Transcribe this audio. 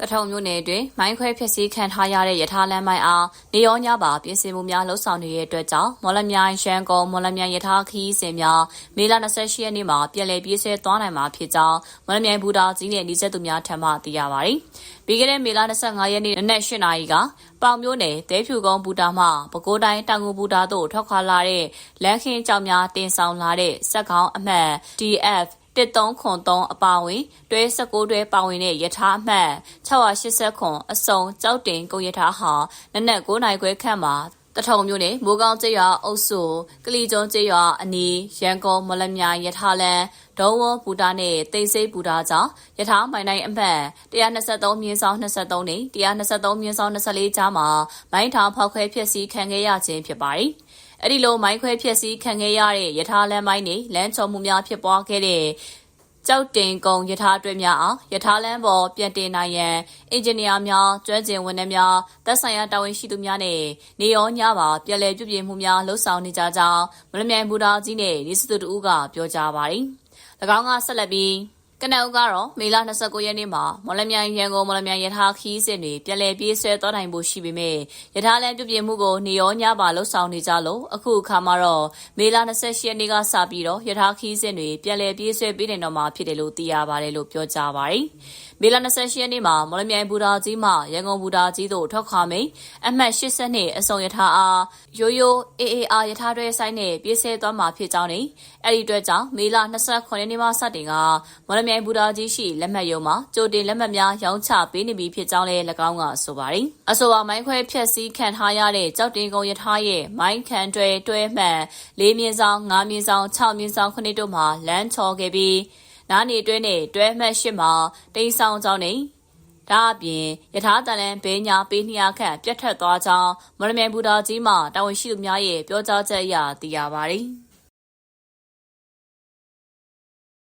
တထုံမြို့နယ်တွင်မိုင်းခွဲဖျက်ဆီးခံထားရတဲ့ရထားလမ်းမိုင်းအားနေရောညပါပြင်ဆင်မှုများလှုပ်ဆောင်နေတဲ့အတွက်ကြောင့်မော်လမြိုင်ရန်ကုန်မော်လမြိုင်ရထားခီးစဉ်များမေလ28ရက်နေ့မှာပြည်လည်ပြေးဆွဲသွားနိုင်မှာဖြစ်ကြောင်းမော်လမြိုင်ဘူတာကြီးနဲ့နှိစက်သူများထံမှသိရပါသည်။ပြီးခဲ့တဲ့မေလ25ရက်နေ့နနက်8နာရီကပေါင်မျိုးနယ်တဲဖြူကုန်းဘူတာမှပဲခူးတိုင်းတောင်ငူဘူတာသို့ထွက်ခွာလာတဲ့လမ်းခင်းကြောင်များတင်ဆောင်လာတဲ့စက်ကောင်းအမှတ် DF 1303အပါအဝင်တွဲ16တွဲပါဝင်တဲ့ယထာအမှတ်680ခွန်အစုံကြောက်တင်ကုန်ယထာဟာနနက်9နိုင်ခွဲခန့်မှာတထုံမြို့နယ်မိုးကောင်းကျေးရွာအုပ်စုကလီကျွန်းကျေးရွာအနီးရန်ကုန်မလမြိုင်ယထာလန်ဒုံဝဘူတာနဲ့တိတ်ဆိတ်ဘူတာကြောင့်ယထာမိုင်တိုင်းအမှတ်123မြင်းဆောင်23နဲ့123မြင်းဆောင်24ကြားမှာမိုင်းထောင်ဖောက်ခွဲဖြစ်စည်းခံခဲ့ရခြင်းဖြစ်ပါတယ်။ အဲ့ဒီလိုမိုင်းခွဲဖြစ်စည်းခံခဲ့ရတဲ့ယထာလမ်းမိုင်းနဲ့လမ်းချုံမှုများဖြစ်ပွားခဲ့တဲ့ကြောက်တင်ကုံယထာအတွဲများအောင်ယထာလန်းပေါ်ပြန်တင်နိုင်ရန်အင်ဂျင်နီယာများကျွမ်းကျင်ဝန်ထမ်းများသက်ဆိုင်ရာတာဝန်ရှိသူများနဲ့နေရောညပါပြည်လဲပြုပြင်မှုများလှုပ်ဆောင်နေကြကြောင်းမလမြိုင်ဘူတာကြီးနဲ့နေစသူတူကပြောကြားပါတယ်။၎င်းကဆက်လက်ပြီး ကနအုပ်ကတော့မေလ29ရက်နေ့မှာမော်လမြိုင်ရန်ကုန်မော်လမြိုင်ရထားခီးစဉ်တွေပြည်လဲပြေးဆွဲသွားနိုင်ဖို့ရှိပေမဲ့ရထားလမ်းပြုပြင်မှုကိုနေရောညပါလှုပ်ဆောင်နေကြလို့အခုအခါမှာတော့မေလ28ရက်နေ့ကစပြီးတော့ရထားခီးစဉ်တွေပြည်လဲပြေးဆွဲပေးနေတော့မှာဖြစ်တယ်လို့သိရပါတယ်လို့ပြောကြားပါတယ်။မေလ28ရက်နေ့မှာမော်လမြိုင်ဘူတာကြီးမှရန်ကုန်ဘူတာကြီးသို့ထွက်ခွာမိန်အမှတ်80နှစ်အစုံရထားအားရိုးရိုး AAR ရထားတွဲဆိုင်နဲ့ပြေးဆဲသွားမှာဖြစ်ကြောင်းနဲ့အဲ့ဒီအတွက်ကြောင့်မေလ29ရက်နေ့မှစတင်ကမော်လမြိုင်ဘူတာကြီးရှိလက်မှတ်ရုံမှာကြိုတင်လက်မှတ်များရောင်းချပေးနေပြီဖြစ်ကြောင်းလည်း၎င်းကဆိုပါတယ်။အဆိုပါမိုင်းခွဲဖြက်စီးခံထားရတဲ့ကြောက်တင်ကုန်းရထားရဲ့မိုင်းခံတွဲတွဲမှန်၄မြင်းဆောင်၅မြင်းဆောင်၆မြင်းဆောင်ခုနှစ်တို့မှာလမ်းချော်ခဲ့ပြီးနားနေတွဲနဲ့တွဲမှတ်ရှိမှာတိန်ဆောင်ကြောင်းနဲ့ဒါအပြင်ယထာတန်လန်ဘေးညာပေးနှရခန့်ပြတ်ထက်သွားကြောင်းမော်လမြိုင်ဘူတာကြီးမှတာဝန်ရှိသူများရဲ့ပြောကြားချက်အရသိရပါတယ်။